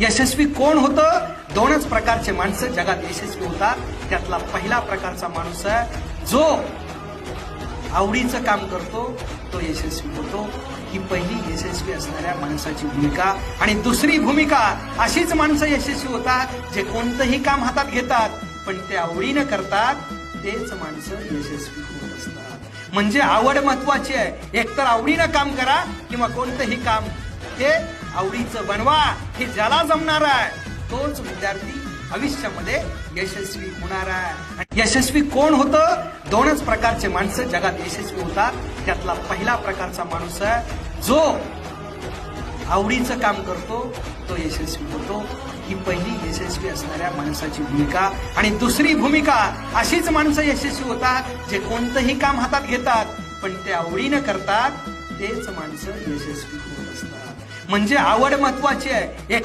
यशस्वी कोण होतं? दोनच प्रकारचे माणसं जगात यशस्वी होतात. त्यातला पहिला प्रकारचा माणूस आहे जो आवडीचं काम करतो तो यशस्वी होतो. ही पहिली यशस्वी असणाऱ्या माणसाची भूमिका. आणि दुसरी भूमिका अशीच माणसं यशस्वी होतात जे कोणतंही काम हातात घेतात पण ते आवडीनं करतात तेच माणसं यशस्वी होत असतात. म्हणजे आवड महत्वाची आहे. एकतर आवडीनं काम करा किंवा कोणतंही काम ते आवडीचं बनवा हे ज्याला जमणार आहे. तोच विद्यार्थी भविष्यामध्ये यशस्वी होणार आहे. आणि यशस्वी कोण होतं? दोनच प्रकारचे माणसं जगात यशस्वी होतात. त्यातला पहिला प्रकारचा माणूस आहे जो आवडीचं काम करतो तो यशस्वी होतो. ही पहिली यशस्वी असणाऱ्या माणसाची भूमिका. आणि दुसरी भूमिका अशीच माणसं यशस्वी होतात जे कोणतंही काम हातात घेतात पण ते आवडीनं करतात. तेच माणसं यशस्वी होत असतात. म्हणजे आवड महत्वाची आहे. एक